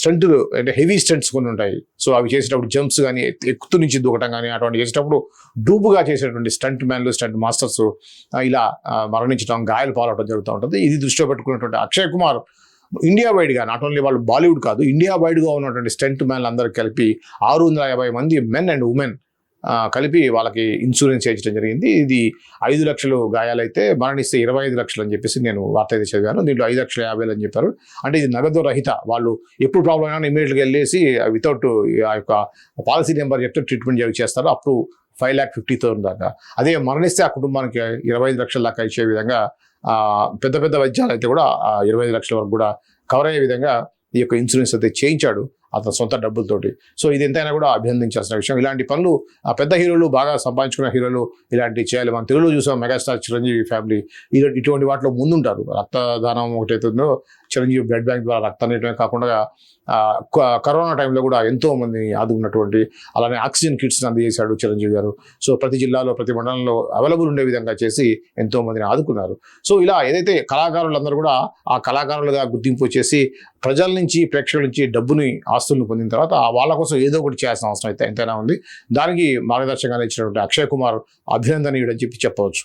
స్టంట్లు అంటే heavy stunts కొన్ని ఉంటాయి. సో అవి చేసేటప్పుడు జంప్స్ కానీ ఎక్కుతు నుంచి దూకటం కానీ అటువంటి చేసేటప్పుడు డూపుగా చేసేటువంటి స్టంట్ మ్యాన్లు స్టంట్ మాస్టర్స్ ఇలా మరణించడం గాయాలు పాలవడం జరుగుతూ ఉంటుంది. ఇది దృష్టిలో పెట్టుకున్నటువంటి అక్షయ్ కుమార్ ఇండియా వైడ్గా నాట్ ఓన్లీ వాళ్ళు బాలీవుడ్ కాదు ఇండియా వైడ్గా ఉన్నటువంటి స్టంట్ మ్యాన్లు అందరూ కలిపి ఆరు వందల యాభై మంది మెన్ అండ్ ఉమెన్ కలిపి వాళ్ళకి ఇన్సూరెన్స్ చేయించడం జరిగింది. ఇది ఐదు లక్షలు గాయాలైతే మరణిస్తే ఇరవై ఐదు లక్షలు అని చెప్పేసి నేను వార్త అయితే చదివాను. దీంట్లో ఐదు లక్షల యాభై వేలు అని చెప్పారు. అంటే ఇది నగదు రహిత. వాళ్ళు ఎప్పుడు ప్రాబ్లం అయినా ఇమీడియట్గా వెళ్ళేసి వితౌట్ ఆ యొక్క పాలసీ నెంబర్ చెప్తే ట్రీట్మెంట్ జరిగి చేస్తారు. అప్పుడు ఫైవ్ ల్యాక్ ఫిఫ్టీ థౌసండ్ దాకా. అదే మరణిస్తే ఆ కుటుంబానికి ఇరవై ఐదు లక్షల దాకా ఇచ్చే విధంగా పెద్ద పెద్ద వైద్యాలు అయితే కూడా ఇరవై ఐదు లక్షల వరకు కూడా కవర్ అయ్యే విధంగా ఈ యొక్క ఇన్సూరెన్స్ అయితే చేయించాడు. అతని సొంత డబ్బులతోటి. సో ఇది ఎంతైనా కూడా అభినందించాల్సిన విషయం. ఇలాంటి పనులు ఆ పెద్ద హీరోలు బాగా సంపాదించుకున్న హీరోలు ఇలాంటివి చేయాలి. మనం తెలుగులో చూసాం మెగాస్టార్ చిరంజీవి ఫ్యామిలీ. ఇటువంటి వాటిలో ముందుంటారు. రక్తదానం ఒకటైతుందో చిరంజీవి బ్లడ్ బ్యాంక్ ద్వారా రక్తాన్ని ఇవ్వడమే కాకుండా క- కరోనా టైంలో కూడా ఎంతో మంది ఆదుకున్నటువంటి అలానే ఆక్సిజన్ కిట్స్ అందజేశాడు చిరంజీవి గారు. సో ప్రతి జిల్లాలో ప్రతి మండలంలో అవైలబుల్ ఉండే విధంగా చేసి ఎంతో మందిని ఆదుకున్నారు. సో ఇలా ఏదైతే కళాకారులందరూ కూడా ఆ కళాకారులుగా గుర్తింపు వచ్చేసి ప్రజల నుంచి ప్రేక్షకుల నుంచి డబ్బుని ఆస్తులను పొందిన తర్వాత వాళ్ళ కోసం ఏదో ఒకటి చేయాల్సిన అవసరం అయితే ఎంతైనా ఉంది. దానికి మార్గదర్శకంగా ఇచ్చినటువంటి అక్షయ్ కుమార్ అభినందనీయుడని చెప్పి చెప్పవచ్చు.